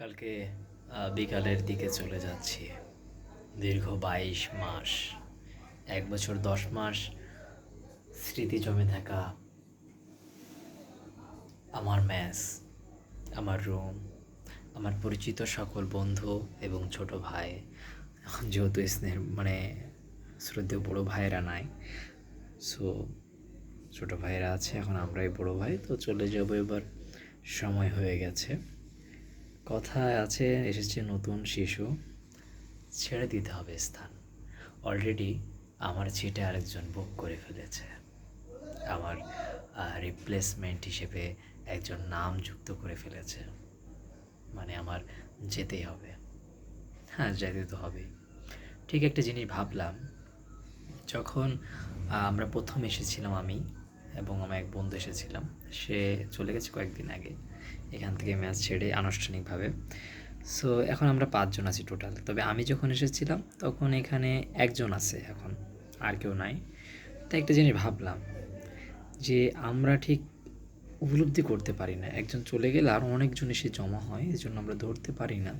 কালকে বিকালের দিকে চলে যাচ্ছি। দীর্ঘ বাইশ মাস, এক বছর দশ মাস স্মৃতি জমে থাকা আমার ম্যাস আমার রুম, আমার পরিচিত সকল বন্ধু এবং ছোট ভাই। এখন যেহেতু স্নেহ মানে শ্রদ্ধেয় বড়ো ভাইয়েরা নাই সো ছোট ভাইয়েরা আছে, এখন আমরাই বড়ো ভাই, তো চলে যাব এবার। সময় হয়ে গেছে। কথায় আছে, এসেছে নতুন শিশু, ছেড়ে দিতে হবে স্থান। অলরেডি আমার ছিটে আরেকজন বুক করে ফেলেছে। আমার রিপ্লেসমেন্ট হিসেবে একজন নাম যুক্ত করে ফেলেছে। মানে আমার যেতেই হবে। হ্যাঁ যেতে তো হবেই। ঠিক একটা জিনিস ভাবলাম, যখন আমরা প্রথম এসেছিলাম আমি এবং আমার এক বন্ধু এসেছিলাম সে চলে গেছে কয়েকদিন আগে। এখান থেকে ম্যাচ ছেড়ে আনুষ্ঠানিকভাবে। সো এখন আমরা পাঁচজন আছি টোটাল তবে আমি যখন এসেছিলাম, তখন এখানে একজন আছে এখন, আর কেউ নাই। তাই একটা জিনিস ভাবলাম যে আমরা ঠিক উপলব্ধি করতে পারি না। একজন চলে গেলে আরও অনেকজন এসে জমা হয় এই জন্য আমরা ধরতে পারি না।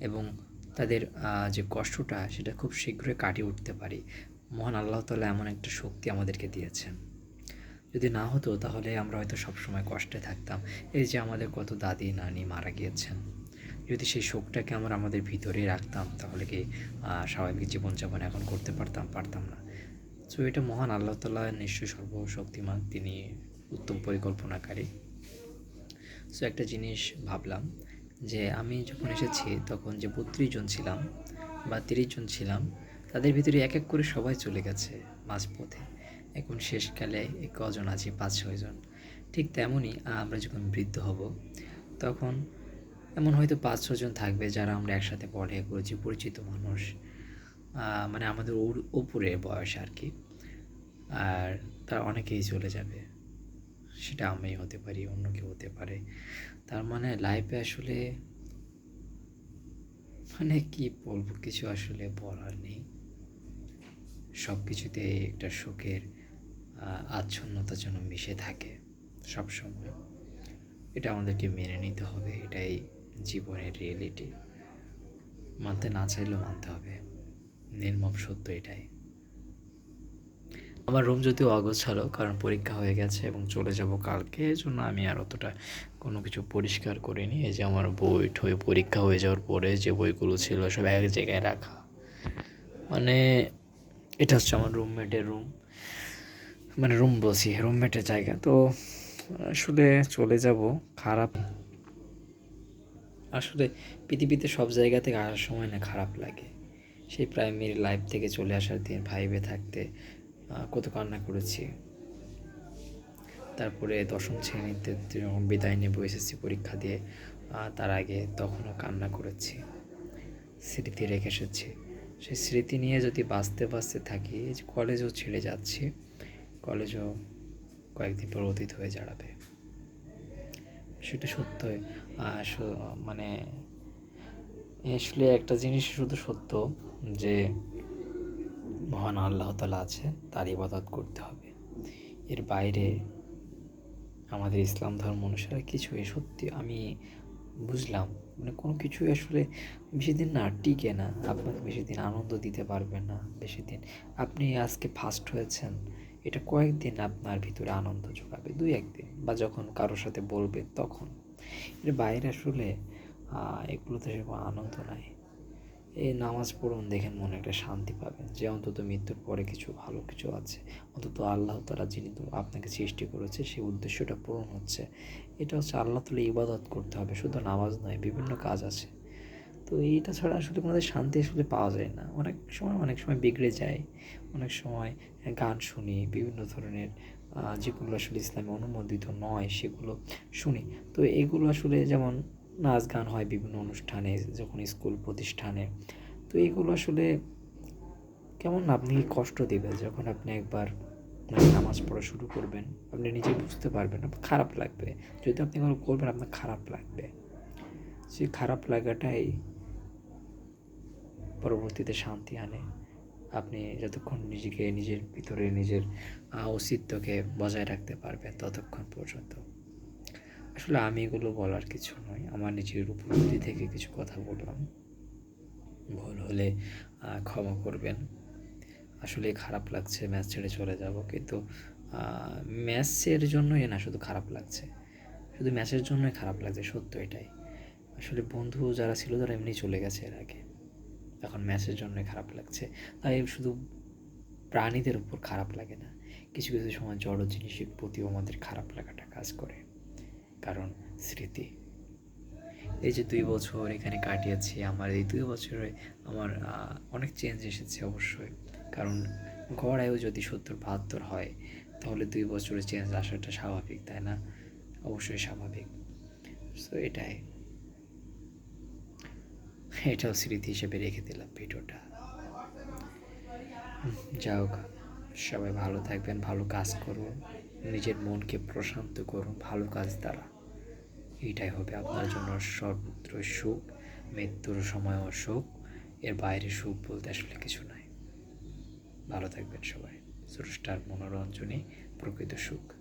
এবং তাদের যে কষ্টটা, সেটা খুব শীঘ্রই কাটিয়ে উঠতে পারি। মহান আল্লাহ তাআলা এমন একটা শক্তি আমাদেরকে দিয়েছেন। যদি না হতো, তাহলে আমরা হয়তো সবসময় কষ্টে থাকতাম। এই যে আমাদের কত দাদি, নানি মারা গিয়েছেন। যদি সেই শোকটাকে আমরা আমাদের ভিতরে রাখতাম, তাহলে কি স্বাভাবিক জীবনযাপন এখন করতে পারতাম পারতাম না। সো এটা মহান আল্লাহ তালা নিশ্চয়ই সর্বশক্তিমান, তিনি উত্তম পরিকল্পনাকারী। সো একটা জিনিস ভাবলাম যে, আমি যখন এসেছি, তখন যে বত্রিশ জন ছিলাম বা তিরিশ জন ছিলাম, তাদের ভিতরে এক এক করে সবাই চলে গেছে মাঝপথে। এখন শেষকালে কজন আছি, পাঁচ ছয়জন ঠিক তেমনই আমরা যখন বৃদ্ধ হব, তখন এমন হয়তো পাঁচ ছজন থাকবে যারা আমরা একসাথে পড়ালেখা করেছি, পরিচিত মানুষ। মানে আমাদের ওর উপরে বয়স আর কি। আর তার অনেকেই চলে যাবে। সেটা আমি হতে পারি, অন্য কেউ হতে পারে। তার মানে লাইফে আসলে মানে কি বলব, কিছু আসলে বলার নেই। সব কিছুতে একটা শোকের আচ্ছন্নতা যেন মিশে থাকে সবসময়। এটা আমাদেরকে মেনে নিতে হবে, এটাই জীবনের রিয়েলিটি মানতে না চাইলেও মানতে হবে। নির্মম সত্য এটাই। আমার রুম যদিও অগোছালো, কারণ পরীক্ষা হয়ে গেছে এবং চলে যাব কালকে এর জন্য আমি আর অতটা কোনো কিছু পরিষ্কার করিনি এই যে আমার বই ঠই, পরীক্ষা হয়ে যাওয়ার পরে যে বইগুলো ছিল, সব এক জায়গায় রাখা। মানে এটা হচ্ছে আমার রুমমেটের রুম মানে রুম বসি রুমমেটের জায়গা। তো আসলে চলে যাব খারাপ। আসলে পৃথিবীতে সব জায়গা থেকে আসার সময় না খারাপ লাগে। সেই প্রাইমারি লাইফ থেকে চলে আসার দিন ফাইভে থাকতে কত কান্না করেছি। তারপরে দশম শ্রেণীতে যখন বিদায় নেব এসএসসি পরীক্ষা দিয়ে তার আগে তখনও কান্না করেছি। স্মৃতি রেখে এসেছি। সেই স্মৃতি নিয়ে যদি বাঁচতে বাঁচতে থাকি কলেজও ছেড়ে যাচ্ছি। কলেজও কয়েকদিন পর অতীত হয়ে দাঁড়াবে সেটা সত্যই। মানে আসলে একটা জিনিস শুধু সত্য যে, মহান আল্লাহ তালা আছে তার ইবাদত করতে হবে। এর বাইরে আমাদের ইসলাম ধর্ম অনুসারে কিছুই সত্যি আমি বুঝলাম। মানে কোনো কিছুই আসলে বেশি দিন না টিকে না। আপনাকে বেশি দিন আনন্দ দিতে পারবে না। বেশি দিন, আপনি আজকে ফার্স্ট হয়েছেন। এটা কয়েকদিন আপনার ভিতরে আনন্দ যোগাবে, দুই একদিন বা যখন কারোর সাথে বলবে তখন। এর বাইরে আসলে এগুলোতে সেরকম আনন্দ নাই। এই নামাজ পড়ুন, দেখেন মনে একটা শান্তি পাবেন যে অন্তত মৃত্যুর পরে কিছু ভালো কিছু আছে। অন্তত আল্লাহ তালা যিনি আপনাকে সৃষ্টি করেছে, সেই উদ্দেশ্যটা পূরণ হচ্ছে। এটা হচ্ছে আল্লাহ তালা ইবাদত করতে হবে, শুধু নামাজ নয়, বিভিন্ন কাজ আছে। তো এইটা ছাড়া আসলে কোনো শান্তি আসলে পাওয়া যায় না। অনেক সময় অনেক সময় বিগড়ে যায়। অনেক সময় গান শুনি, বিভিন্ন ধরনের যেগুলো আসলে ইসলামে অনুমোদিত নয়, সেগুলো শুনি। তো এগুলো আসলে যেমন নাচ গান হয় বিভিন্ন অনুষ্ঠানে, যখন স্কুল প্রতিষ্ঠানে, তো এগুলো আসলে কেমন আপনি কষ্ট দেবে যখন আপনি একবার মানে নামাজ পড়া শুরু করবেন, আপনি নিজে বুঝতে পারবেন আপনার খারাপ লাগবে। যদি আপনি কোনো করবেন, আপনার খারাপ লাগবে। সেই খারাপ লাগাটাই পরবর্তীতে শান্তি আনে। আপনি যতক্ষণ নিজেকে, নিজের ভিতরে, নিজের অস্তিত্বকে বজায় রাখতে পারবেন ততক্ষণ পর্যন্ত। আসলে আমি এগুলো বলার কিছু নয় আমার নিজের উপলব্ধি থেকে কিছু কথা বললাম। ভুল হলে ক্ষমা করবেন। আসলে খারাপ লাগছে, ম্যাচ ছেড়ে চলে যাব। কিন্তু ম্যাচের জন্যই না শুধু খারাপ লাগছে। শুধু ম্যাচের জন্যই খারাপ লাগছে, সত্য এটাই। আসলে বন্ধু যারা ছিল তারা এমনি চলে গেছে এর আগে। এখন ম্যাচের জন্যই খারাপ লাগছে। তাই শুধু প্রাণীদের উপর খারাপ লাগে না, কিছু কিছু সময় জড় জিনিসের প্রতিও আমাদের খারাপ লাগাটা কাজ করে। কারণ স্মৃতি। এই যে দুই বছর এখানে কাটিয়েছি, আমার এই দুই বছরে আমার অনেক চেঞ্জ এসেছে অবশ্যই। কারণ গড় আয়ু যদি সত্তর, বাহাত্তর হয়, তাহলে দুই বছরে চেঞ্জ আসাটা স্বাভাবিক, তাই না? অবশ্যই স্বাভাবিক। সো এটাই। এটাও স্মৃতি হিসেবে রেখে দিলাম ভিডিওটা। যাই হোক, সবাই ভালো থাকবেন, ভালো কাজ করুন, নিজের মনকে প্রশান্ত করুন, ভালো কাজ দ্বারা। এইটাই হবে আপনার জন্য সর্বত্র সুখ, মৃত্যুর সময়ও সুখ, এর বাইরে সুখ বলতে আসলে কিছু নাই। ভালো থাকবেন সবাই। স্রষ্টার মনোরঞ্জনে প্রকৃত সুখ।